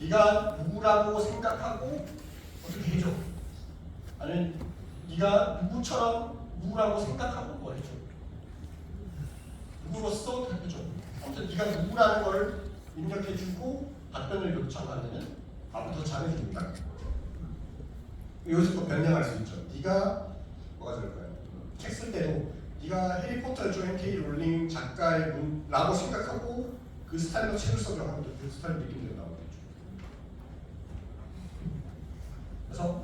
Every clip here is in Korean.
네가 누구라고 생각하고 어떻게 해줘. 아니면 네가 누구처럼 누구라고 생각하고 뭐 해줘. 누구로서 해줘. 아무튼 네가 누구라는 걸 입력해주고 답변을 앞으로 더 잘해줍니다. 여기서 또 변형할 수 있죠. 네가 뭐가 좋을까요? 책 쓸 때도 네가 해리포터 조인 K 롤링 작가의 문라고 생각하고 그 스타일로 책을 써줘 하면 그 스타일 느낌대로 나오겠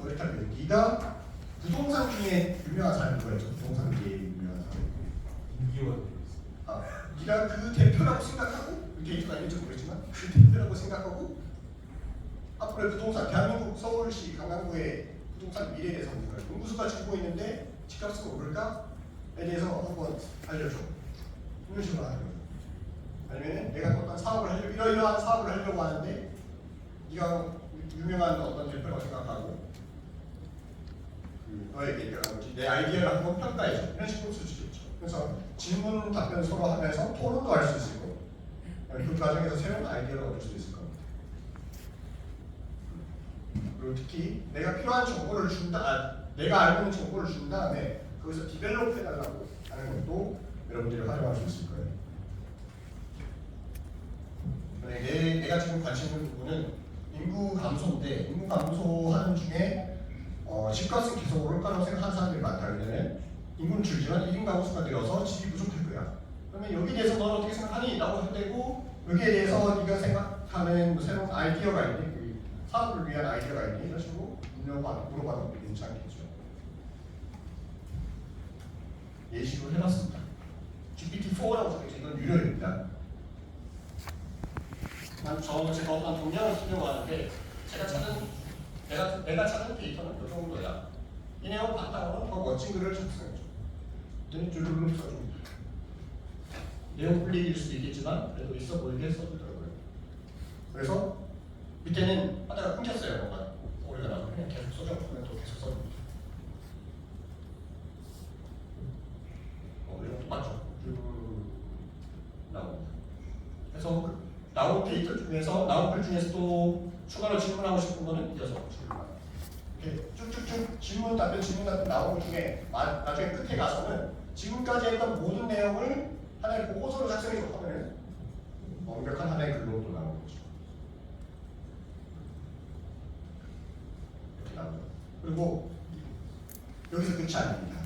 이렇게 하면 돼요. 네가 부동산 중에 유명한 사람이 뭐였죠? 부동산 중에 유명한 사람. 인기원 아, 네가 그 대표라고 생각하고 그 데이터가 아닐지 모르지만 그 대표라고 생각하고 앞으로의 부동산 대한민국 서울시 강남구의 부동산 미래에 대해서 연구소가 주고 있는데 집값은 오를까에 대해서 한번 알려줘 이런 식으로 하는 거죠 아니면 내가 어떤 사업을 하려고 이러이러한 사업을 하려고 하는데 네가 유명한 어떤 대표라고 생각하고 그 너에게 내가 뭐지 내 아이디어를 한번 평가해줘. 이런 식으로 쓸 수도 있죠. 그래서 질문 답변 서로 하면서 토론도 할 수 있을 거고 그 과정에서 새로운 아이디어를 얻을 수도 있을 겁니다. 그리고 특히 내가 필요한 정보를 준다, 아, 내가 알고 있는 정보를 준 다음에 거기서 디벨롭 해달라고 하는 것도 여러분들이 활용할 수 있을 거예요. 내, 내가 지금 관심 있는 부분은 인구 감소인데 인구 감소하는 중에 어, 집값은 계속 오를 거라고 생각하는 사람들이 많다. 왜냐면 인구는 줄지만 1인 가구 수가 늘어서 집이 부족할 거야. 그러면 여기에 대해서 너는 어떻게 생각하니? 라고 할 때고 여기에 대해서 네가 생각하는 뭐 새로운 아이디어가 있니? 그 사업을 위한 아이디어가 있니? 이런 식으로 물어봐도 괜찮겠죠. 예시로 해봤습니다. GPT-4라고 적혀있죠. 이건 유료입니다. 난 저, 제가 어떤 동향을 쓰려고 하는데 제가 찾은 내가 내가 찾은 데이터는 이 정도야. 이 내용 바탕으로 더 멋진 글을 작성해줘. 눈이 주르륵 써줍니다. 내용 불리기일 수도 있겠지만 그래도 있어 보이게 써주더라고요. 그래서 밑에는 하다가 끊겼어요. 뭔가 나서 그냥 계속 써줘. 그러면 또 계속 써줍니다. 어, 이런 거 맞죠? 쭉 나옵니다. 그래서 그 데이터 중에서 글 중에서 또 추가로 질문하고 싶은 거는 이어서 질문. 이렇게 쭉쭉쭉 질문 답변 질문 답변 것 중에 마, 나중에 끝에 가서는 지금까지 했던 모든 내용을 하나의 보고서로 작성해서 하면 완벽한 하나의 글로 또 나오는 거죠. 그리고 여기서 끝이 아닙니다.